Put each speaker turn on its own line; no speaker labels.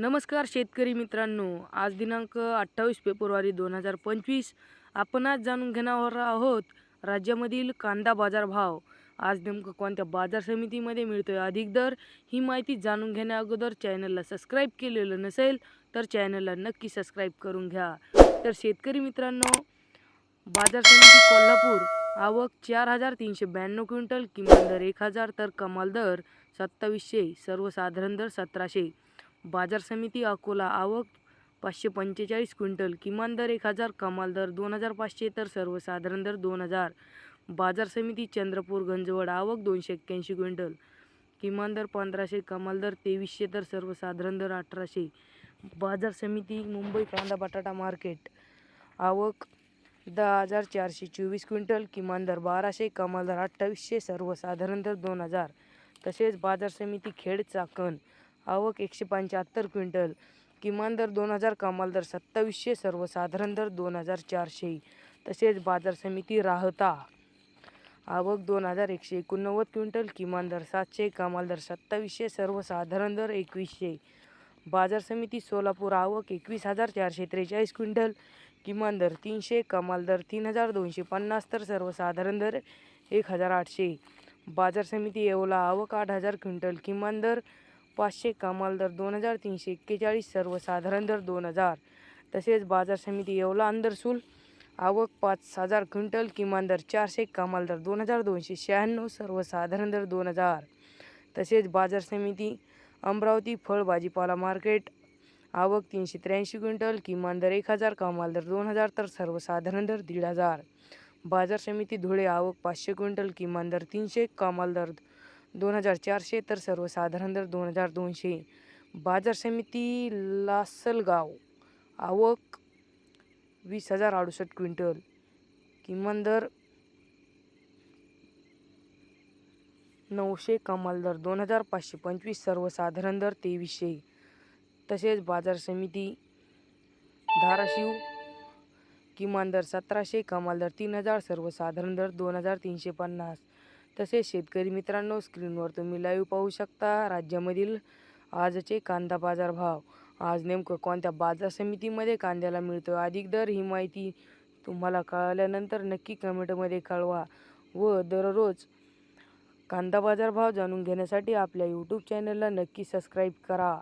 नमस्कार शेतकरी मित्रांनो. आज दिनांक अठ्ठावीस फेब्रुवारी दोन हजार पंचवीस. आपण आज जाणून घेणार आहोत राज्यामधील कांदा बाजार भाव आज नेमकं कोणत्या बाजार समितीमध्ये मिळतोय अधिक दर ही माहिती जाणून घेण्या अगोदर चॅनलला सबस्क्राईब केलेलं नसेल तर चॅनलला नक्की सबस्क्राईब करून घ्या. तर शेतकरी मित्रांनो बाजार समिती कोल्हापूर आवक चार हजार तीनशे ब्याण्णव क्विंटल किमान दर एक हजार तर कमाल दर सत्तावीसशे सर्वसाधारण दर सतराशे. बाजार समिती अकोला आवक पाचशे पंचेचाळीस क्विंटल किमान दर एक हजार कमाल दर दोन हजार पाचशे तर सर्वसाधारण दर दोन हजार. बाजार समिती चंद्रपूर गंजवड आवक दोनशे एक्क्याऐंशी क्विंटल किमान दर पंधराशे कमाल दर तेवीसशे तर सर्वसाधारण दर अठराशे. बाजार समिती मुंबई कांदा बटाटा मार्केट आवक दहा हजार चारशे चोवीस क्विंटल किमान दर बाराशे कमाल दर अठ्ठावीसशे सर्वसाधारण दर दोन हजार. तसेच बाजार समिती खेड चाकण आवक एकशे पंच्याहत्तर क्विंटल. किमान दर दोन हजार कमाल दर सत्तावीसशे सर्वसाधारण दर दोन हजार चारशे. तसेच बाजार समिती राहता. आवक दोन हजार एकशे एकोणनव्वद क्विंटल किमान दर सातशे कमाल दर सत्तावीसशे सर्वसाधारण दर एकवीसशे. बाजार समिती सोलापूर आवक एकवीस हजार चारशे त्रेचाळीस क्विंटल किमान दर तीनशे कमाल दर तीन हजार दोनशे पन्नास तर सर्वसाधारण दर एक हजार आठशे. बाजार समिती येवला आवक आठ हजार क्विंटल किमान दर पाचशे कमाल दर दोन हजार तीनशे एक्केचाळीस सर्वसाधारण दर दोन हजार. तसेच बाजार समिती येवला अंदरसूल आवक पाच हजार क्विंटल किमान दर चारशे कमाल दर दोन हजार दोनशे शहाण्णव सर्वसाधारण दर दोन हजार. तसेच बाजार समिती अमरावती फळ भाजीपाला मार्केट. आवक तीनशे त्र्याऐंशी क्विंटल किमान दर एक हजार कमाल दर दोन हजार तर सर्वसाधारण दर दीड हजार. बाजार समिती धुळे आवक पाचशे क्विंटल किमान दर तीनशे कमाल दर दोन हजार चारशे तर सर्वसाधारण दर दोन हजार दोनशे. बाजार समिती लासलगाव. आवक वीस हजार अडुसष्ट क्विंटल. किमान दर नऊशे. कमाल दर दोन हजार पाचशे पंचवीस. सर्वसाधारण दर तेवीसशे. तसेच बाजार समिती धाराशिव. किमान दर सतराशे. कमाल दर तीन हजार. सर्वसाधारण दर दोन हजार तीनशे पन्नास. तसेच शेतकरी मित्रांनो स्क्रीनवर तुम्ही लाईव्ह पाहू शकता राज्यामधील आजचे कांदा बाजार भाव. आज नेमकं कोणत्या बाजार समितीमध्ये कांद्याला मिळतो अधिक दर ही माहिती तुम्हाला कळल्यानंतर नक्की कमेंटमध्ये कळवा व दररोज कांदा बाजार भाव जाणून घेण्यासाठी आपल्या यूट्यूब चॅनलला नक्की सबस्क्राईब करा.